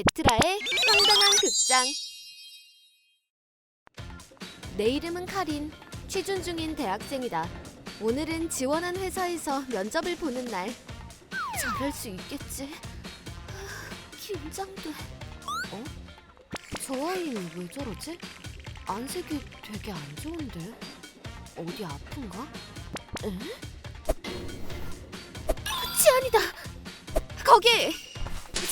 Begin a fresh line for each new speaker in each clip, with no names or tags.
에트라의 황당한 극장 내 이름은 카린 취준 중인 대학생이다 오늘은 지원한 회사에서 면접을 보는 날 잘할 수 있겠지 하, 긴장돼 어? 저 아이는 왜 저러지? 안색이 되게 안 좋은데 어디 아픈가? 에? 치안이다 거기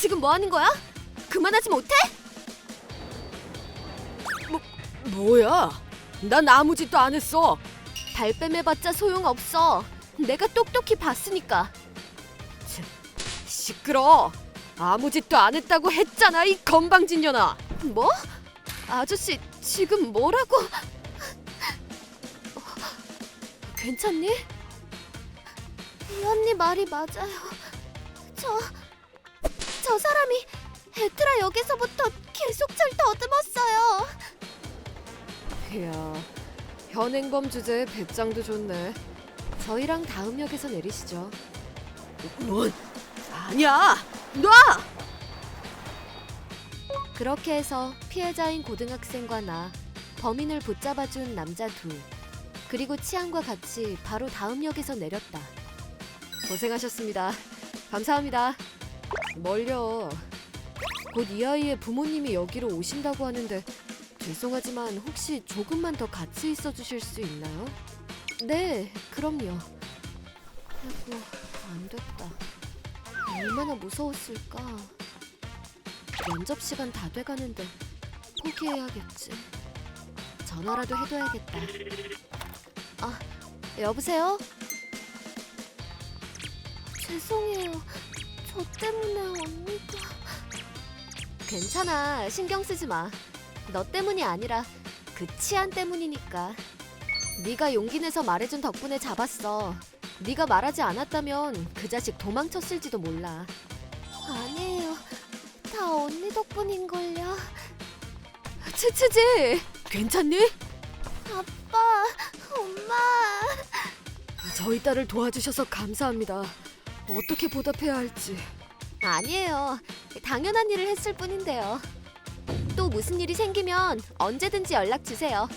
지금 뭐 하는 거야? 그만하지 못해?
뭐야? 난 아무 짓도 안 했어.
발뺌해봤자 소용없어. 내가 똑똑히 봤으니까.
시끄러. 아무 짓도 안 했다고 했잖아 이 건방진년아.
뭐? 아저씨 지금 뭐라고? 어, 괜찮니? 이 언니 말이 맞아요. 저, 저 사람이 에트라 역에서부터 계속 절 더듬었어요.
이야, 현행범 주제에 배짱도 좋네.
저희랑 다음 역에서 내리시죠.
뭔? 아니야. 놔.
그렇게 해서 피해자인 고등학생과 나 범인을 붙잡아준 남자 둘 그리고 치안과 같이 바로 다음 역에서 내렸다.
고생하셨습니다. 감사합니다. 멀려. 곧 이 아이의 부모님이 여기로 오신다고 하는데 죄송하지만 혹시 조금만 더 같이 있어 주실 수 있나요?
네, 그럼요. 아이고, 안 됐다. 얼마나 무서웠을까. 면접 시간 다 돼가는데 포기해야겠지. 전화라도 해둬야겠다. 아, 여보세요? 죄송해요. 저 때문에 언니가. 괜찮아. 신경 쓰지 마. 너 때문이 아니라 그 치안 때문이니까. 네가 용기 내서 말해준 덕분에 잡았어. 네가 말하지 않았다면 그 자식 도망쳤을지도 몰라. 아니에요. 다 언니 덕분인걸요.
치치지. 괜찮니?
아빠, 엄마.
저희 딸을 도와주셔서 감사합니다. 어떻게 보답해야 할지.
아니에요. 당연한 일을 했을 뿐인데요. 또 무슨 일이 생기면 언제든지 연락 주세요.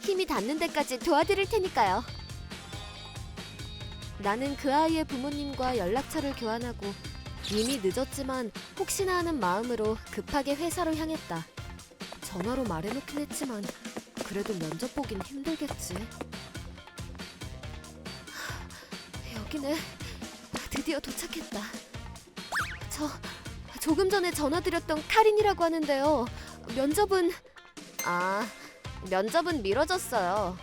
힘이 닿는 데까지 도와드릴 테니까요. 나는 그 아이의 부모님과 연락처를 교환하고 이미 늦었지만 혹시나 하는 마음으로 급하게 회사로 향했다. 전화로 말해놓긴 했지만 그래도 면접 보긴 힘들겠지. 하, 여기네. 드디어 도착했다. 저 조금 전에 전화드렸던 카린이라고 하는데요. 면접은 아 면접은 미뤄졌어요.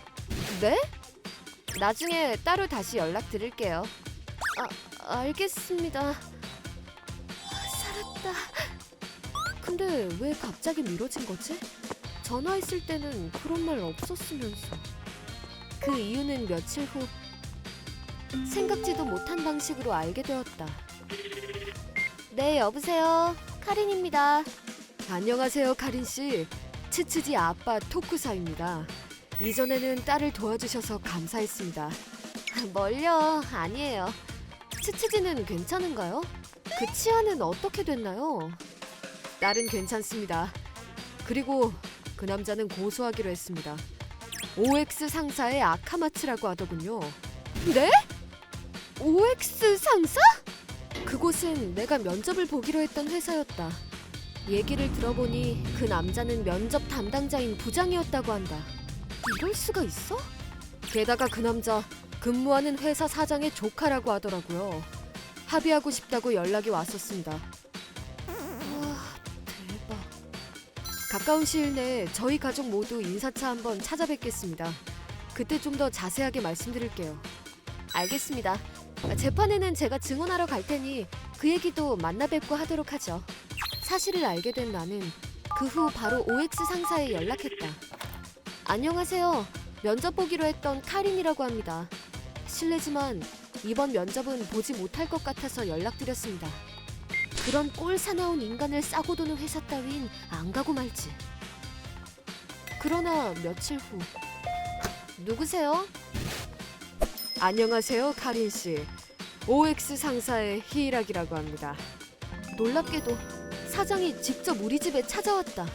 네? 나중에 따로 다시 연락드릴게요. 아 알겠습니다. 살았다. 근데 왜 갑자기 미뤄진 거지? 전화했을 때는 그런 말 없었으면서. 그 이유는 며칠 후 생각지도 못한 방식으로 알게 되었다. 네, 여보세요. 카린입니다.
안녕하세요, 카린 씨. 치치지 아빠 토쿠사입니다. 이전에는 딸을 도와주셔서 감사했습니다.
멀려. 아니에요. 치치지는 괜찮은가요? 그 치아는 어떻게 됐나요?
딸은 괜찮습니다. 그리고 그 남자는 고소하기로 했습니다. OX 상사의 아카마츠라고 하더군요.
네? OX 상사?
그곳은 내가 면접을 보기로 했던 회사였다. 얘기를 들어보니 그 남자는 면접 담당자인 부장이었다고 한다.
이럴 수가 있어?
게다가 그 남자 근무하는 회사 사장의 조카라고 하더라고요. 합의하고 싶다고 연락이 왔었습니다.
와, 대박.
가까운 시일 내에 저희 가족 모두 인사차 한번 찾아뵙겠습니다. 그때 좀 더 자세하게 말씀드릴게요.
알겠습니다. 재판에는 제가 증언하러 갈 테니 그 얘기도 만나 뵙고 하도록 하죠. 사실을 알게 된 나는 그 후 바로 OX 상사에 연락했다. 안녕하세요. 면접 보기로 했던 카린이라고 합니다. 실례지만 이번 면접은 보지 못할 것 같아서 연락드렸습니다. 그런 꼴 사나운 인간을 싸고 도는 회사 따윈 안 가고 말지. 그러나 며칠 후 누구세요?
안녕하세요, 카린 씨. OX 상사의 히이락이라고 합니다.
놀랍게도 사장이 직접 우리 집에 찾아왔다.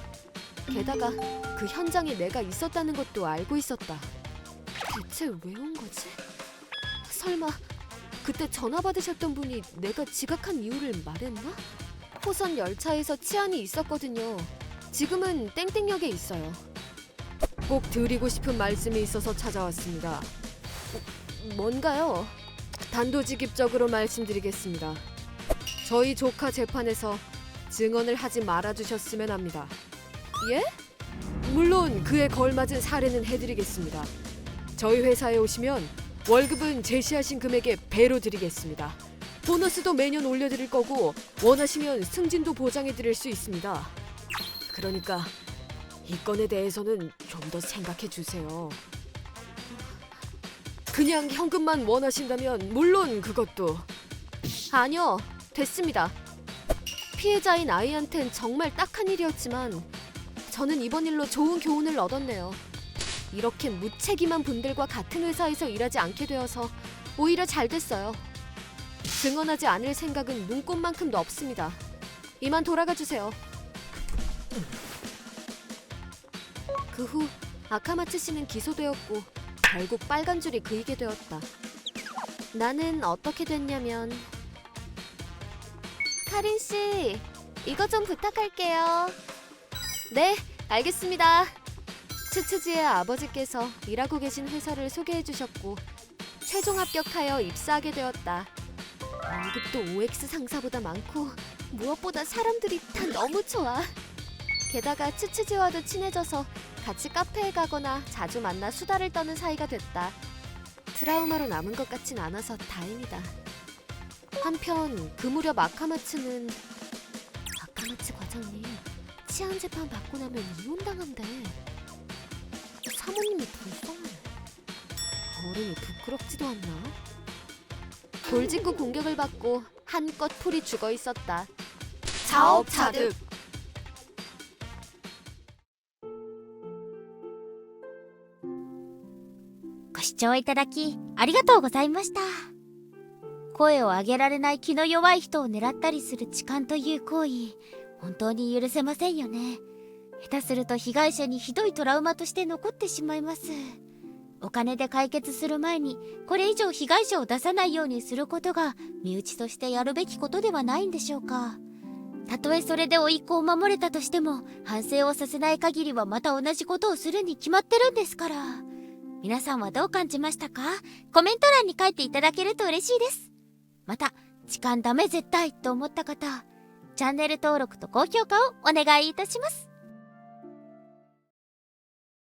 게다가 그 현장에 내가 있었다는 것도 알고 있었다. 대체 왜 온 거지? 설마 그때 전화 받으셨던 분이 내가 지각한 이유를 말했나? 호선 열차에서 치안이 있었거든요. 지금은 땡땡역에 있어요. 꼭 드리고 싶은 말씀이 있어서 찾아왔습니다. 뭔가요? 단도직입적으로 말씀드리겠습니다. 저희 조카 재판에서 증언을 하지 말아주셨으면 합니다. 예? 물론 그에 걸맞은 사례는 해드리겠습니다. 저희 회사에 오시면 월급은 제시하신 금액의 배로 드리겠습니다. 보너스도 매년 올려드릴 거고 원하시면 승진도 보장해드릴 수 있습니다. 그러니까 이 건에 대해서는 좀 더 생각해 주세요. 그냥 현금만 원하신다면 물론 그것도 아니요 됐습니다. 피해자인 아이한텐 정말 딱한 일이었지만 저는 이번 일로 좋은 교훈을 얻었네요. 이렇게 무책임한 분들과 같은 회사에서 일하지 않게 되어서 오히려 잘 됐어요. 증언하지 않을 생각은 눈꼽만큼도 없습니다. 이만 돌아가 주세요. 그 후 아카마츠 씨는 기소되었고 결국 빨간 줄이 그이게 되었다. 나는 어떻게 됐냐면 카린 씨 이거 좀 부탁할게요. 네, 알겠습니다. 츠츠지의 아버지께서 일하고 계신 회사를 소개해 주셨고 최종 합격하여 입사하게 되었다. 월급도 OX 상사보다 많고 무엇보다 사람들이 다 너무 좋아. 게다가 츠츠지와도 친해져서 같이 카페에 가거나 자주 만나 수다를 떠는 사이가 됐다. 트라우마로 남은 것 같진 않아서 다행이다. 한편 그 무렵 아카마츠는 아카마츠 과장님 치안 재판 받고 나면 이혼당한대. 사모님이 불쌍하네. 어른이 부끄럽지도 않나? 돌직구 공격을 받고 한껏 풀이 죽어 있었다. 자업자득.
ご視聴いただきありがとうございました。声を上げられない気の弱い人を狙ったりする痴漢という行為本当に許せませんよね。下手すると被害者にひどいトラウマとして残ってしまいます。お金で解決する前にこれ以上被害者を出さないようにすることが身内としてやるべきことではないんでしょうか。たとえそれで甥っ子を守れたとしても反省をさせない限りはまた同じことをするに決まってるんですから。皆さんはどう感じましたか？コメント欄に書いていただけると嬉しいです。また、時間ダメ絶対と思った方、チャンネル登録と高評価をお願いいたします。